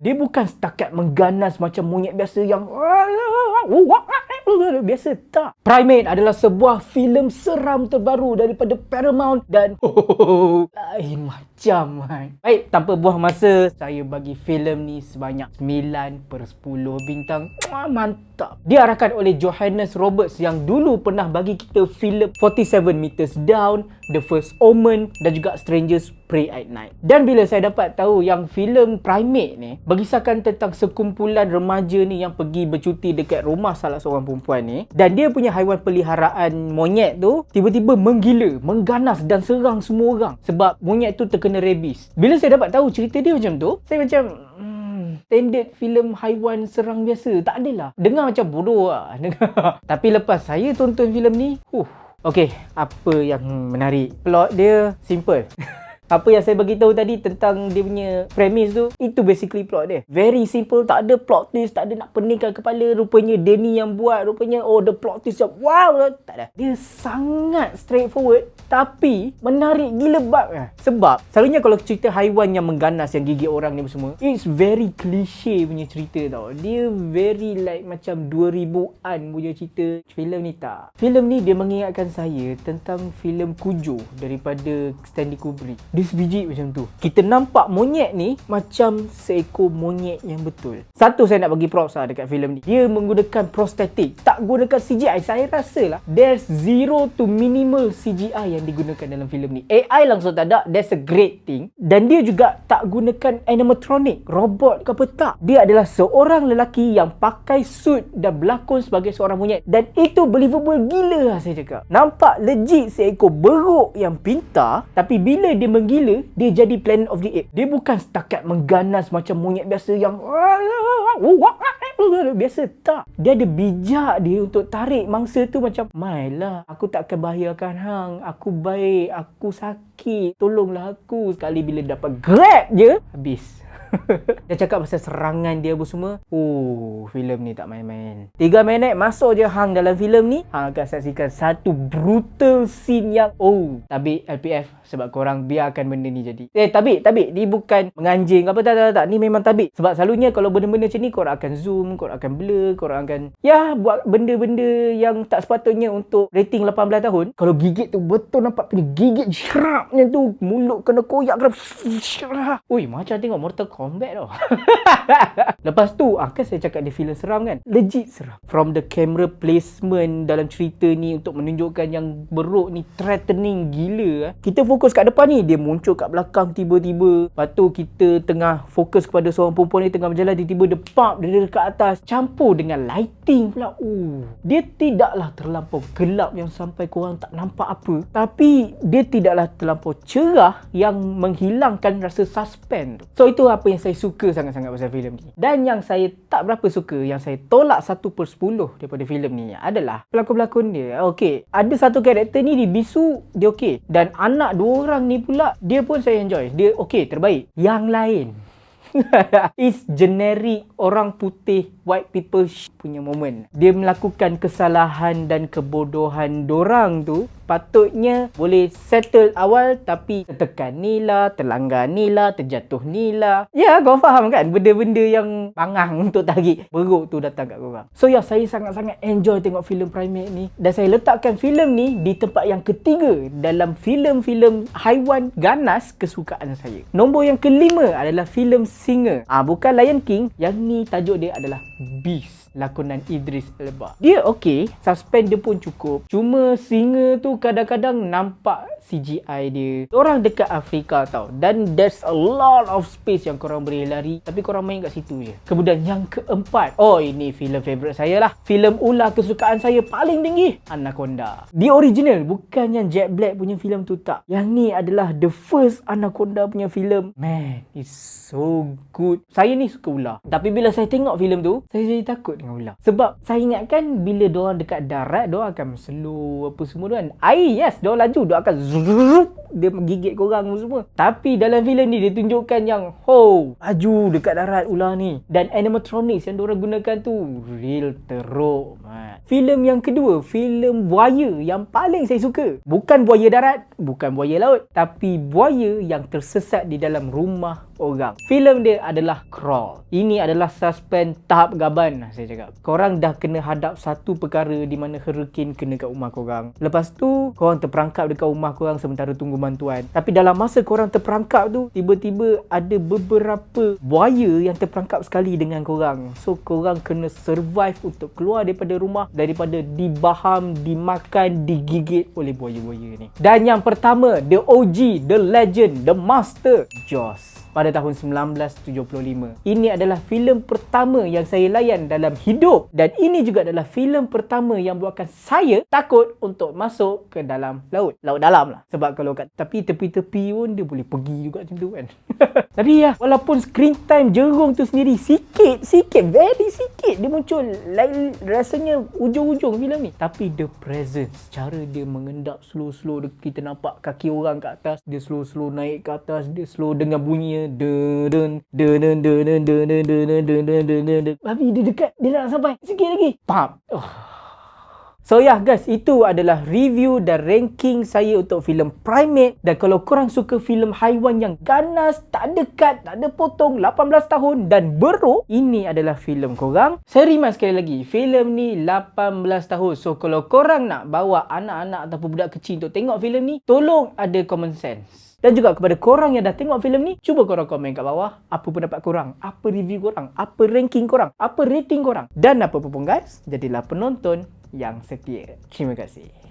Dia bukan setakat mengganas macam monyet biasa yang biasa tak. Primate adalah sebuah filem seram terbaru daripada Paramount dan lain macam kan. Baik, tanpa buang masa, saya bagi filem ni sebanyak 9 per 10 bintang. Wah, mantap. Diarahkan oleh Johannes Roberts yang dulu pernah bagi kita filem 47 Meters Down, The First Omen dan juga Strangers Pray at Night. Dan bila saya dapat tahu yang filem Primate ni berkisahkan tentang sekumpulan remaja ni yang pergi bercuti dekat rumah salah seorang perempuan ni dan dia punya haiwan peliharaan monyet tu tiba-tiba menggila, mengganas dan serang semua orang sebab monyet tu terkena rabies. Bila saya dapat tahu cerita dia macam tu, saya macam hmm, standard filem haiwan serang biasa. Tak adalah. Dengar macam bodoh lah. Tapi lepas saya tonton filem ni, huh. Okay, apa yang menarik? Plot dia simple. apa yang saya bagi tahu tadi tentang dia punya premise tu itu basically plot dia. Very simple tak ada plot twist tak ada nak peningkan kepala. Rupanya Danny yang buat rupanya oh the plot twist yang wow tak ada. Dia sangat straightforward tapi menarik gila babnya sebab selalunya kalau cerita haiwan yang mengganas yang gigit orang ni semua it's very cliche punya cerita tau dia very like macam 2000-an punya cerita filem ni tak filem ni dia mengingatkan saya tentang filem Cujo daripada Stanley Kubrick dia sebiji macam tu. Kita nampak monyet ni macam seekor monyet yang betul. Satu saya nak bagi props lah dekat filem ni. Dia menggunakan prostetik. Tak gunakan CGI. Saya rasa lah there's zero to minimal CGI yang digunakan dalam filem ni. AI langsung tak ada. That's a great thing. Dan dia juga tak gunakan animatronic, robot ke apa tak. Dia adalah seorang lelaki yang pakai suit dan berlakon sebagai seorang monyet. Dan itu believable gila lah saya cakap. Nampak legit seekor beruk yang pintar. Tapi bila dia meng gila, dia jadi Planet of the Apes. Dia bukan setakat mengganas macam monyet biasa yang biasa tak. Dia ada bijak dia untuk tarik mangsa tu macam, "Mailah, aku tak akan bahayakan hang. Aku baik, aku sakit. Tolonglah aku." Sekali bila dapat grab je, habis. dia cakap pasal serangan dia apa semua. Oh, filem ni tak main-main. Tiga minit masuk je hang dalam filem ni, hang akan saksikan satu brutal scene yang oh, tapi LPF sebab korang biarkan benda ni jadi. Eh, tapi tapi ni bukan menganjing apa tak tak tak. Ni memang tabik. Sebab selalunya kalau benda-benda macam ni korang akan zoom, korang akan blur, korang akan ya buat benda-benda yang tak sepatutnya untuk rating 18 tahun. Kalau gigit tu betul nampak punya gigit shrapnya tu mulut kena koyak kena Ui, macam tengok Mortal Kombat tau. Lepas tu, ah, kan saya cakap dia filem seram kan? Legit seram. From the camera placement dalam cerita ni untuk menunjukkan yang beruk ni threatening gila. Ah. Kita fokus kat depan ni dia muncul kat belakang tiba-tiba lepas tu kita tengah fokus kepada seorang perempuan ni tengah berjalan tiba-tiba dia pump dia dekat atas campur dengan lighting pula uh, dia tidaklah terlampau gelap yang sampai korang tak nampak apa tapi dia tidaklah terlampau cerah yang menghilangkan rasa suspense so itu apa yang saya suka sangat-sangat pasal filem ni dan yang saya tak berapa suka yang saya tolak 1 per 10 daripada filem ni adalah pelakon-pelakon dia ok ada satu karakter ni di bisu dia ok dan anak dua orang ni pula dia pun saya enjoy. Dia okey terbaik. Yang lain It's generic orang putih white people punya moment. Dia melakukan kesalahan dan kebodohan dorang tu patutnya boleh settle awal tapi tertekan ni lah, terlanggar ni lah, terjatuh ni lah. Ya, kau faham kan benda-benda yang pangang untuk tarik beruk tu datang kat korang. So ya, saya sangat-sangat enjoy tengok filem Primate ni dan saya letakkan filem ni di tempat yang ketiga dalam filem-filem haiwan ganas kesukaan saya. Nombor yang kelima adalah filem Singa. Ah ha, bukan Lion King, yang ni tajuk dia adalah Beast lakonan Idris Elba. Dia okey, suspend dia pun cukup. Cuma singa tu kadang-kadang nampak CGI dia. Orang dekat Afrika tau. Dan there's a lot of space yang korang boleh lari. Tapi korang main kat situ je. Kemudian yang keempat. Oh ini filem favourite saya lah. Filem ular kesukaan saya paling tinggi. Anaconda. The original. Bukan yang Jack Black punya filem tu tak. Yang ni adalah the first Anaconda punya filem. Man, it's so good. Saya ni suka ular. Tapi bila saya tengok filem tu, saya jadi takut dengan ular. Sebab saya ingatkan bila diorang dekat darat, diorang akan slow apa semua tu kan. Air, yes. Diorang laju. Diorang akan zoom, dia menggigit korang semua. Tapi dalam filem ni dia tunjukkan yang ho, laju dekat darat ular ni. Dan animatronics yang diorang gunakan tu real teruk. Filem yang kedua, filem buaya yang paling saya suka. Bukan buaya darat, bukan buaya laut. Tapi buaya yang tersesat di dalam rumah orang. Filem dia adalah Crawl. Ini adalah suspense tahap gaban saya cakap. Korang dah kena hadap satu perkara di mana hurricane kena kat rumah korang. Lepas tu korang terperangkap dekat rumah korang sementara tunggu bantuan. Tapi dalam masa korang terperangkap tu tiba-tiba ada beberapa buaya yang terperangkap sekali dengan korang. So korang kena survive untuk keluar daripada rumah daripada dibaham, dimakan, digigit oleh buaya-buaya ni. Dan yang pertama, the OG, the legend, the master, Jaws pada tahun 1975. Ini adalah filem pertama yang saya layan dalam hidup dan ini juga adalah filem pertama yang buatkan saya takut untuk masuk ke dalam laut. Laut dalam lah. Sebab kalau kat tapi tepi-tepi pun dia boleh pergi juga macam tu kan. tapi ya, walaupun screen time jerung tu sendiri sikit, sikit, very sikit dia muncul like, rasanya ujung-ujung filem ni. Tapi the presence, cara dia mengendap slow-slow kita nampak kaki orang kat atas, dia slow-slow naik ke atas, dia slow dengan bunyi Babi dia dekat dia nak sampai sikit lagi. Pap Oh. So yeah guys, itu adalah review dan ranking saya untuk filem Primate dan kalau korang suka filem haiwan yang ganas, tak ada cut, tak ada potong, 18 tahun dan beruk, ini adalah filem korang. Saya remind sekali lagi, filem ni 18 tahun. So kalau korang nak bawa anak-anak ataupun budak kecil untuk tengok filem ni, tolong ada common sense. Dan juga kepada korang yang dah tengok filem ni, cuba korang komen kat bawah apa pendapat korang, apa review korang, apa ranking korang, apa rating korang. Dan apa pun guys, jadilah penonton yang setia. Terima kasih.